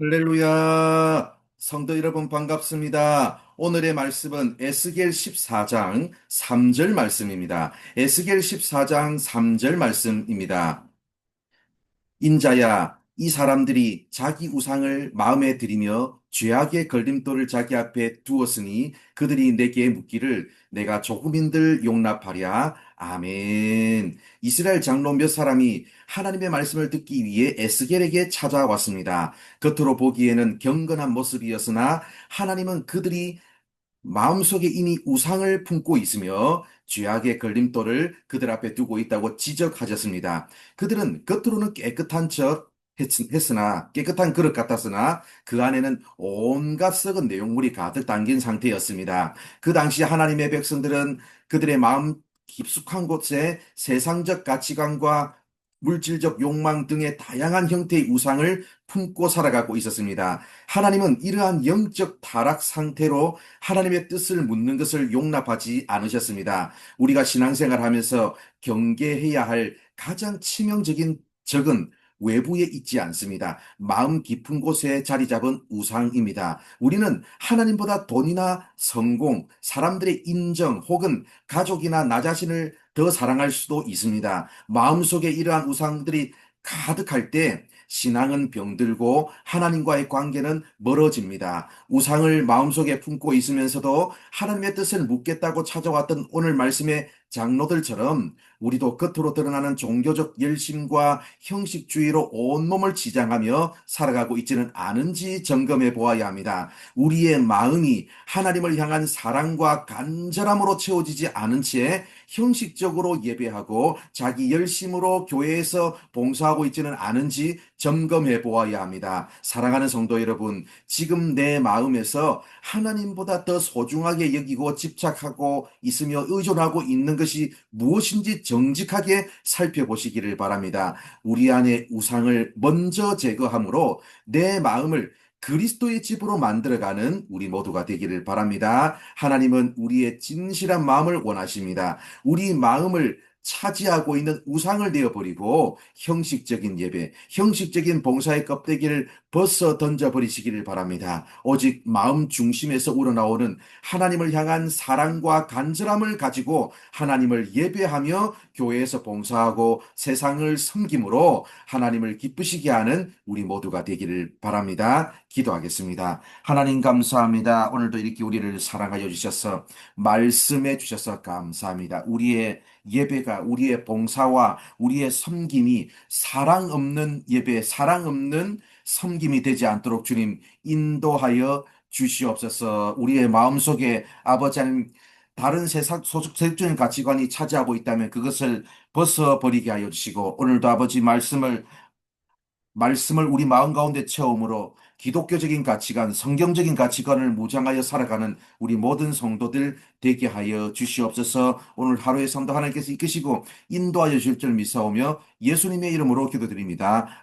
할렐루야. 성도 여러분 반갑습니다. 오늘의 말씀은 에스겔 14장 3절 말씀입니다. 에스겔 14장 3절 말씀입니다. 인자야, 이 사람들이 자기 우상을 마음에 들이며 죄악의 걸림돌을 자기 앞에 두었으니 그들이 내게 묻기를 내가 조금인들 용납하랴. 아멘. 이스라엘 장로 몇 사람이 하나님의 말씀을 듣기 위해 에스겔에게 찾아왔습니다. 겉으로 보기에는 경건한 모습이었으나 하나님은 그들이 마음속에 이미 우상을 품고 있으며 죄악의 걸림돌을 그들 앞에 두고 있다고 지적하셨습니다. 그들은 겉으로는 깨끗한 척 했- 했으나 깨끗한 그릇 같았으나 그 안에는 온갖 썩은 내용물이 가득 담긴 상태였습니다. 그 당시 하나님의 백성들은 그들의 마음 깊숙한 곳에 세상적 가치관과 물질적 욕망 등의 다양한 형태의 우상을 품고 살아가고 있었습니다. 하나님은 이러한 영적 타락 상태로 하나님의 뜻을 묻는 것을 용납하지 않으셨습니다. 우리가 신앙생활 하면서 경계해야 할 가장 치명적인 적은 외부에 있지 않습니다. 마음 깊은 곳에 자리 잡은 우상입니다. 우리는 하나님보다 돈이나 성공, 사람들의 인정 혹은 가족이나 나 자신을 더 사랑할 수도 있습니다. 마음속에 이러한 우상들이 가득할 때 신앙은 병들고 하나님과의 관계는 멀어집니다. 우상을 마음속에 품고 있으면서도 하나님의 뜻을 묻겠다고 찾아왔던 오늘 말씀의 장로들처럼 우리도 겉으로 드러나는 종교적 열심과 형식주의로 온몸을 지장하며 살아가고 있지는 않은지 점검해 보아야 합니다. 우리의 마음이 하나님을 향한 사랑과 간절함으로 채워지지 않은 채 형식적으로 예배하고 자기 열심으로 교회에서 봉사하고 있지는 않은지 점검해 보아야 합니다. 사랑하는 성도 여러분, 지금 내 마음에서 하나님보다 더 소중하게 여기고 집착하고 있으며 의존하고 있는 것이 무엇인지 정직하게 살펴보시기를 바랍니다. 우리 안에 우상을 먼저 제거함으로 내 마음을 그리스도의 집으로 만들어가는 우리 모두가 되기를 바랍니다. 하나님은 우리의 진실한 마음을 원하십니다. 우리 마음을 차지하고 있는 우상을 내어버리고 형식적인 예배, 형식적인 봉사의 껍데기를 벗어 던져버리시기를 바랍니다. 오직 마음 중심에서 우러나오는 하나님을 향한 사랑과 간절함을 가지고 하나님을 예배하며 교회에서 봉사하고 세상을 섬김으로 하나님을 기쁘시게 하는 우리 모두가 되기를 바랍니다. 기도하겠습니다. 하나님 감사합니다. 오늘도 이렇게 우리를 사랑하여 주셔서 말씀해 주셔서 감사합니다. 우리의 예배가 우리의 봉사와 우리의 섬김이 사랑 없는 예배, 사랑 없는 섬김이 되지 않도록 주님 인도하여 주시옵소서. 우리의 마음속에 아버지 하나님 다른 세상 소속 세속적인 가치관이 차지하고 있다면 그것을 벗어버리게 하여 주시고 오늘도 아버지 말씀을 말씀을 우리 마음 가운데 채움으로 기독교적인 가치관, 성경적인 가치관을 무장하여 살아가는 우리 모든 성도들 되게 하여 주시옵소서 오늘 하루의 성도 하나님께서 이끄시고 인도하여 주실 줄 믿사오며 예수님의 이름으로 기도드립니다.